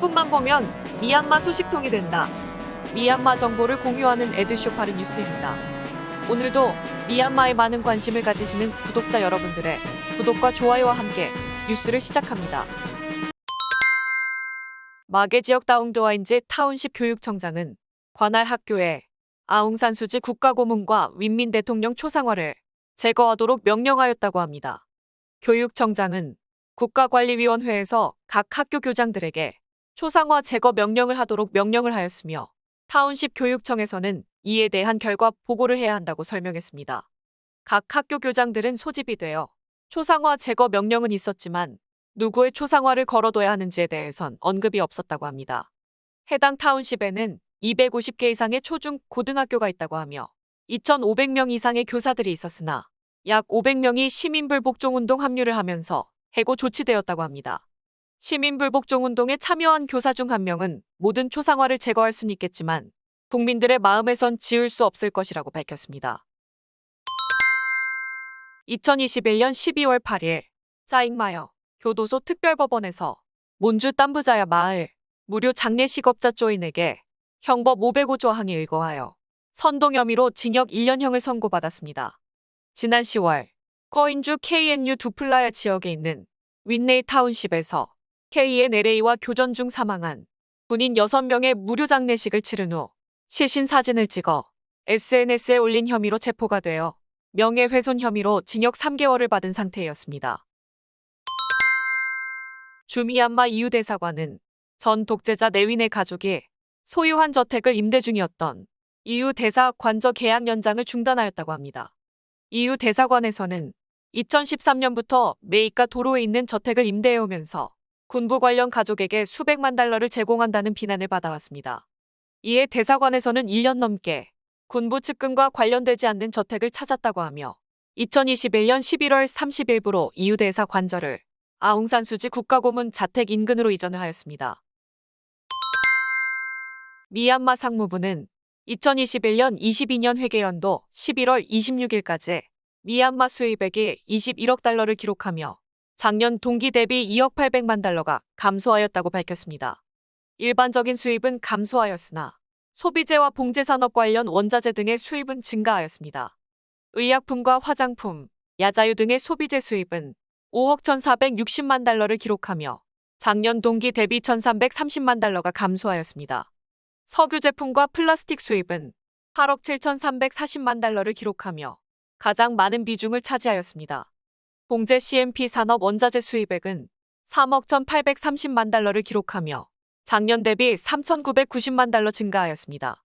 신분만 보면 미얀마 소식통이 된다. 미얀마 정보를 공유하는 에드쇼파르 뉴스입니다. 오늘도 미얀마에 많은 관심을 가지시는 구독자 여러분들의 구독과 좋아요와 함께 뉴스를 시작합니다. 마게 지역 다웅도와인제 타운십 교육청장은 관할 학교에 아웅산 수지 국가고문과 윈민 대통령 초상화를 제거하도록 명령하였다고 합니다. 교육청장은 국가관리위원회에서 각 학교 교장들에게 초상화 제거 명령을 하도록 명령을 하였으며 타운십 교육청에서는 이에 대한 결과 보고를 해야 한다고 설명했습니다. 각 학교 교장들은 소집이 되어 초상화 제거 명령은 있었지만 누구의 초상화를 걸어둬야 하는지에 대해선 언급이 없었다고 합니다. 해당 타운십에는 250개 이상의 초중 고등학교가 있다고 하며 2,500명 이상의 교사들이 있었으나 약 500명이 시민불복종운동 합류를 하면서 해고 조치되었다고 합니다. 시민불복종운동에 참여한 교사 중 한 명은 모든 초상화를 제거할 수는 있겠지만 국민들의 마음에선 지울 수 없을 것이라고 밝혔습니다. 2021년 12월 8일 짜잉마여 교도소 특별법원에서 몬주 땀부자야 마을 무료 장례식업자 조인에게 형법 505조 항에 의거하여 선동 혐의로 징역 1년형을 선고받았습니다. 지난 10월 거인주 KNU 두플라야 지역에 있는 윈네이 타운십에서 KNLA와 교전 중 사망한 군인 6명의 무료 장례식을 치른 후 실신 사진을 찍어 SNS에 올린 혐의로 체포가 되어 명예훼손 혐의로 징역 3개월을 받은 상태였습니다. 주미얀마 이유 대사관은 전 독재자 내윈의 가족이 소유한 저택을 임대 중이었던 이유 대사 관저 계약 연장을 중단하였다고 합니다. 이유 대사관에서는 2013년부터 메이카 도로에 있는 저택을 임대해오면서 군부 관련 가족에게 수백만 달러를 제공한다는 비난을 받아왔습니다. 이에 대사관에서는 1년 넘게 군부 측근과 관련되지 않는 저택을 찾았다고 하며 2021년 11월 30일부로 이유 대사 관저를 아웅산 수지 국가고문 자택 인근으로 이전을 하였습니다. 미얀마 상무부는 2021년 22년 회계연도 11월 26일까지 미얀마 수입액이 21억 달러를 기록하며 작년 동기 대비 2억 800만 달러가 감소하였다고 밝혔습니다. 일반적인 수입은 감소하였으나 소비재와 봉제산업 관련 원자재 등의 수입은 증가하였습니다. 의약품과 화장품, 야자유 등의 소비재 수입은 5억 1,460만 달러를 기록하며 작년 동기 대비 1,330만 달러가 감소하였습니다. 석유 제품과 플라스틱 수입은 8억 7,340만 달러를 기록하며 가장 많은 비중을 차지하였습니다. 봉제 CMP 산업 원자재 수입액은 3억 1,830만 달러를 기록하며 작년 대비 3,990만 달러 증가하였습니다.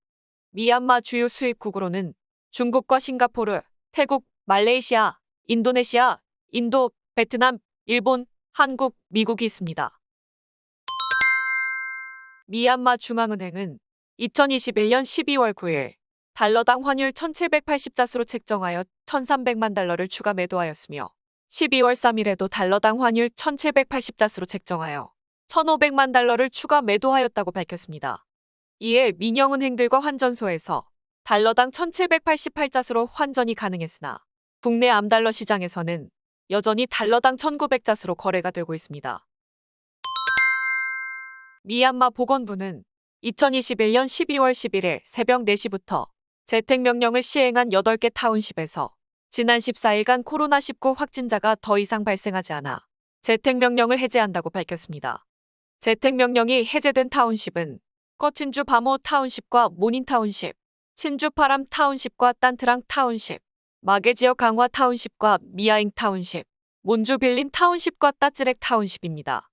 미얀마 주요 수입국으로는 중국과 싱가포르, 태국, 말레이시아, 인도네시아, 인도, 베트남, 일본, 한국, 미국이 있습니다. 미얀마 중앙은행은 2021년 12월 9일 달러당 환율 1780자스로 책정하여 1300만 달러를 추가 매도하였으며 12월 3일에도 달러당 환율 1780자스로 책정하여 1500만 달러를 추가 매도하였다고 밝혔습니다. 이에 민영은행들과 환전소에서 달러당 1788자스로 환전이 가능했으나 국내 암달러 시장에서는 여전히 달러당 1900자스로 거래가 되고 있습니다. 미얀마 보건부는 2021년 12월 11일 새벽 4시부터 재택명령을 시행한 8개 타운십에서 지난 14일간 코로나19 확진자가 더 이상 발생하지 않아 재택명령을 해제한다고 밝혔습니다. 재택명령이 해제된 타운십은 꺼친주 바모 타운십과 모닌 타운십, 친주 파람 타운십과 딴트랑 타운십, 마게 지역 강화 타운십과 미아잉 타운십, 몬주 빌림 타운십과 따찌렉 타운십입니다.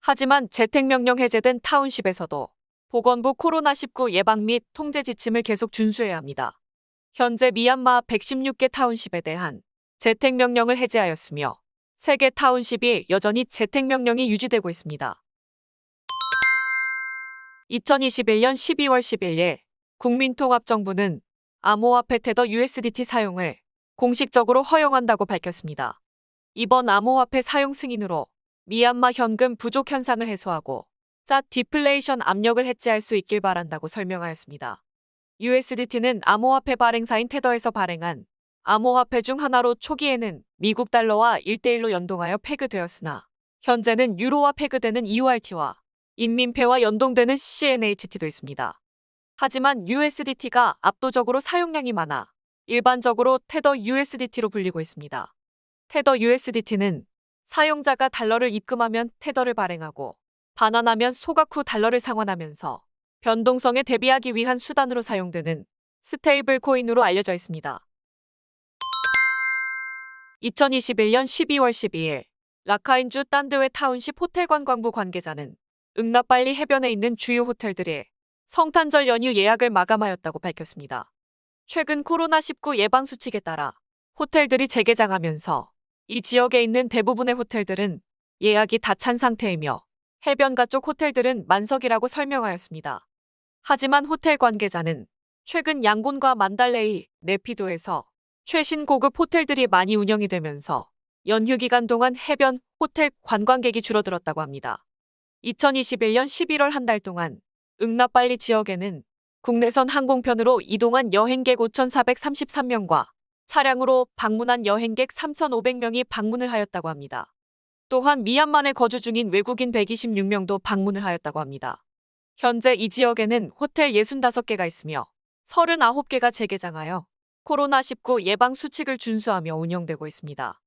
하지만 재택명령 해제된 타운십에서도 보건부 코로나19 예방 및 통제 지침을 계속 준수해야 합니다. 현재 미얀마 116개 타운십에 대한 재택 명령을 해제하였으며 3개 타운십이 여전히 재택 명령이 유지되고 있습니다. 2021년 12월 11일 국민통합정부는 암호화폐 테더 USDT 사용을 공식적으로 허용한다고 밝혔습니다. 이번 암호화폐 사용 승인으로 미얀마 현금 부족 현상을 해소하고 짜 디플레이션 압력을 해지할 수 있길 바란다고 설명하였습니다. USDT는 암호화폐 발행사인 테더에서 발행한 암호화폐 중 하나로 초기에는 미국 달러와 1대1로 연동하여 패그되었으나 현재는 유로와 패그되는 EURT와 인민폐와 연동되는 CNHT도 있습니다. 하지만 USDT가 압도적으로 사용량이 많아 일반적으로 테더 USDT로 불리고 있습니다. 테더 USDT는 사용자가 달러를 입금하면 테더를 발행하고 반환하면 소각 후 달러를 상환하면서 변동성에 대비하기 위한 수단으로 사용되는 스테이블 코인으로 알려져 있습니다. 2021년 12월 12일 라카인주 딴드웨 타운십 호텔 관광부 관계자는 응나빨리 해변에 있는 주요 호텔들이 성탄절 연휴 예약을 마감하였다고 밝혔습니다. 최근 코로나19 예방 수칙에 따라 호텔들이 재개장하면서 이 지역에 있는 대부분의 호텔들은 예약이 다 찬 상태이며 해변가 쪽 호텔들은 만석이라고 설명하였습니다. 하지만 호텔 관계자는 최근 양곤과 만달레이, 네피도에서 최신 고급 호텔들이 많이 운영이 되면서 연휴 기간 동안 해변, 호텔 관광객이 줄어들었다고 합니다. 2021년 11월 한 달 동안 응나빨리 지역에는 국내선 항공편으로 이동한 여행객 5,433명과 차량으로 방문한 여행객 3,500명이 방문을 하였다고 합니다. 또한 미얀마에 거주 중인 외국인 126명도 방문을 하였다고 합니다. 현재 이 지역에는 호텔 65개가 있으며 39개가 재개장하여 코로나19 예방 수칙을 준수하며 운영되고 있습니다.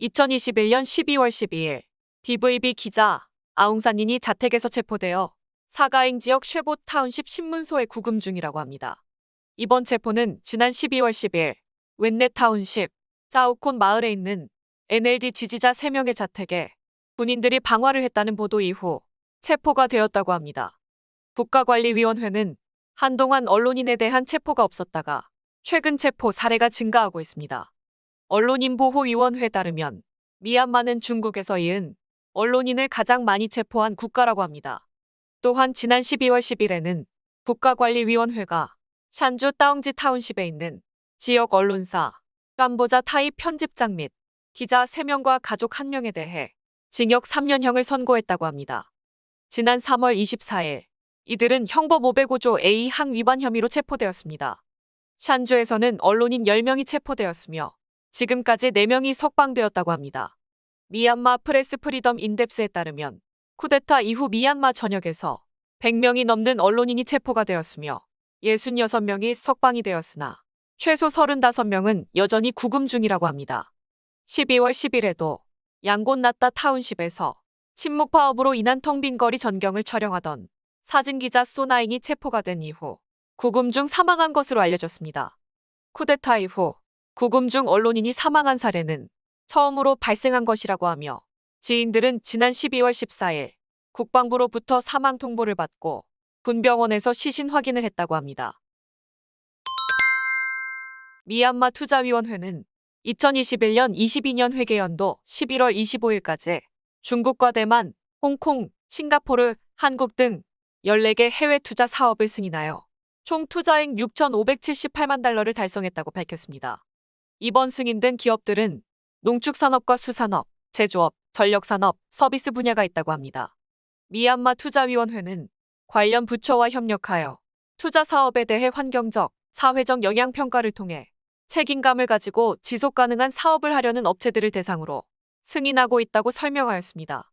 2021년 12월 12일 DVB 기자 아웅산인이 자택에서 체포되어 사가잉 지역 쉐보 타운십 신문소에 구금 중이라고 합니다. 이번 체포는 지난 12월 10일 웬네 타운십 짜우콘 마을에 있는 NLD 지지자 3명의 자택에 군인들이 방화를 했다는 보도 이후 체포가 되었다고 합니다. 국가관리위원회는 한동안 언론인에 대한 체포가 없었다가 최근 체포 사례가 증가하고 있습니다. 언론인보호위원회에 따르면 미얀마는 중국에서 이은 언론인을 가장 많이 체포한 국가라고 합니다. 또한 지난 12월 10일에는 국가관리위원회가 샨주 따웅지 타운십에 있는 지역 언론사 깜보자 타이 편집장 및 기자 3명과 가족 1명에 대해 징역 3년형을 선고했다고 합니다. 지난 3월 24일 이들은 형법 505조 A 항 위반 혐의로 체포되었습니다. 샨주에서는 언론인 10명이 체포되었으며 지금까지 4명이 석방되었다고 합니다. 미얀마 프레스 프리덤 인덱스에 따르면 쿠데타 이후 미얀마 전역에서 100명이 넘는 언론인이 체포가 되었으며 66명이 석방이 되었으나 최소 35명은 여전히 구금 중이라고 합니다. 12월 10일에도 양곤 나따 타운십에서 침묵 파업으로 인한 텅 빈 거리 전경을 촬영하던 사진기자 소나잉이 체포가 된 이후 구금 중 사망한 것으로 알려졌습니다. 쿠데타 이후 구금 중 언론인이 사망한 사례는 처음으로 발생한 것이라고 하며 지인들은 지난 12월 14일 국방부로부터 사망 통보를 받고 군병원에서 시신 확인을 했다고 합니다. 미얀마 투자위원회는 2021년 22년 회계연도 11월 25일까지 중국과 대만, 홍콩, 싱가포르, 한국 등 14개 해외 투자 사업을 승인하여 총 투자액 6,578만 달러를 달성했다고 밝혔습니다. 이번 승인된 기업들은 농축산업과 수산업, 제조업, 전력산업, 서비스 분야가 있다고 합니다. 미얀마 투자위원회는 관련 부처와 협력하여 투자 사업에 대해 환경적, 사회적 영향 평가를 통해 책임감을 가지고 지속 가능한 사업을 하려는 업체들을 대상으로 승인하고 있다고 설명하였습니다.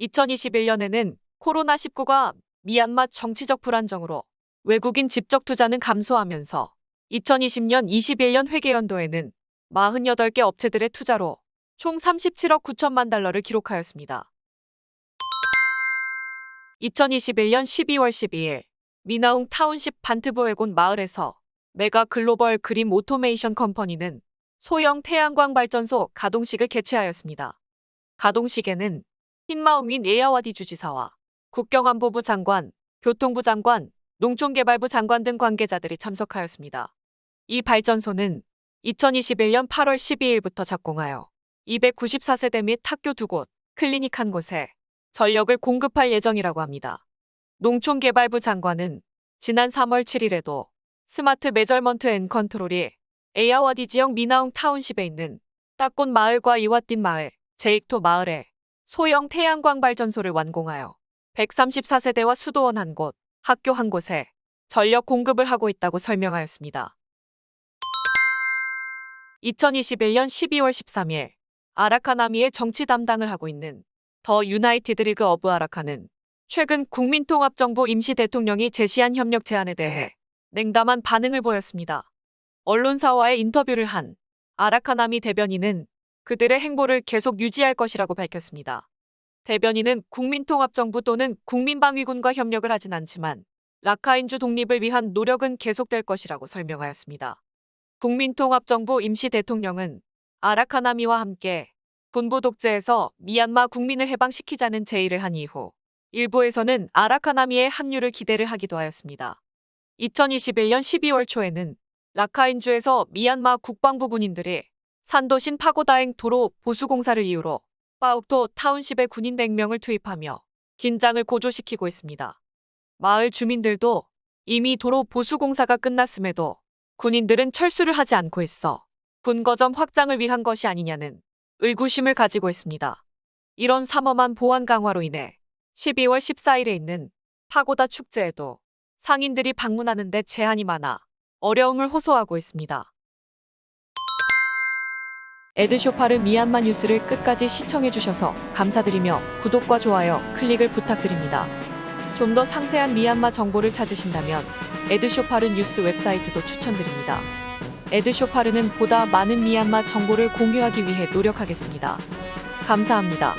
2021년에는 코로나19가 미얀마 정치적 불안정으로 외국인 집적 투자는 감소하면서 2020년 21년 회계연도에는 48개 업체들의 투자로 총 37억 9천만 달러를 기록하였습니다. 2021년 12월 12일 미나웅 타운십 반트브에곤 마을에서 메가 글로벌 그림 오토메이션 컴퍼니는 소형 태양광 발전소 가동식을 개최하였습니다. 가동식에는 흰마웅인 에야와디 주지사와 국경안보부 장관, 교통부 장관, 농촌개발부 장관 등 관계자들이 참석하였습니다. 이 발전소는 2021년 8월 12일부터 작공하여 294세대 및 학교 두 곳, 클리닉 한 곳에 전력을 공급할 예정이라고 합니다. 농촌개발부 장관은 지난 3월 7일에도 스마트 메절먼트 앤 컨트롤이 에야와디 지역 미나웅 타운십에 있는 따꽃 마을과 이와띤 마을, 제익토 마을에 소형 태양광 발전소를 완공하여 134세대와 수도원 한 곳, 학교 한 곳에 전력 공급을 하고 있다고 설명하였습니다. 2021년 12월 13일 아라카나미의 정치 담당을 하고 있는 더 유나이티드 리그 어브 아라카는 최근 국민통합정부 임시 대통령이 제시한 협력 제안에 대해 냉담한 반응을 보였습니다. 언론사와의 인터뷰를 한 아라카나미 대변인은 그들의 행보를 계속 유지할 것이라고 밝혔습니다. 대변인은 국민통합정부 또는 국민방위군과 협력을 하진 않지만 라카인주 독립을 위한 노력은 계속될 것이라고 설명하였습니다. 국민통합정부 임시 대통령은 아라카나미와 함께 군부 독재에서 미얀마 국민을 해방시키자는 제의를 한 이후 일부에서는 아라카나미의 합류를 기대를 하기도 하였습니다. 2021년 12월 초에는 라카인주에서 미얀마 국방부 군인들이 산도신 파고다행 도로 보수공사를 이유로 파욱도 타운십에 군인 100명을 투입하며 긴장을 고조시키고 있습니다. 마을 주민들도 이미 도로 보수공사가 끝났음에도 군인들은 철수를 하지 않고 있어 군거점 확장을 위한 것이 아니냐는 의구심을 가지고 있습니다. 이런 삼엄한 보안 강화로 인해 12월 14일에 있는 파고다 축제에도 상인들이 방문하는데 제한이 많아 어려움을 호소하고 있습니다. 에드쇼파르 미얀마 뉴스를 끝까지 시청해주셔서 감사드리며 구독과 좋아요, 클릭을 부탁드립니다. 좀 더 상세한 미얀마 정보를 찾으신다면 에드쇼파르 뉴스 웹사이트도 추천드립니다. 에드쇼파르는 보다 많은 미얀마 정보를 공유하기 위해 노력하겠습니다. 감사합니다.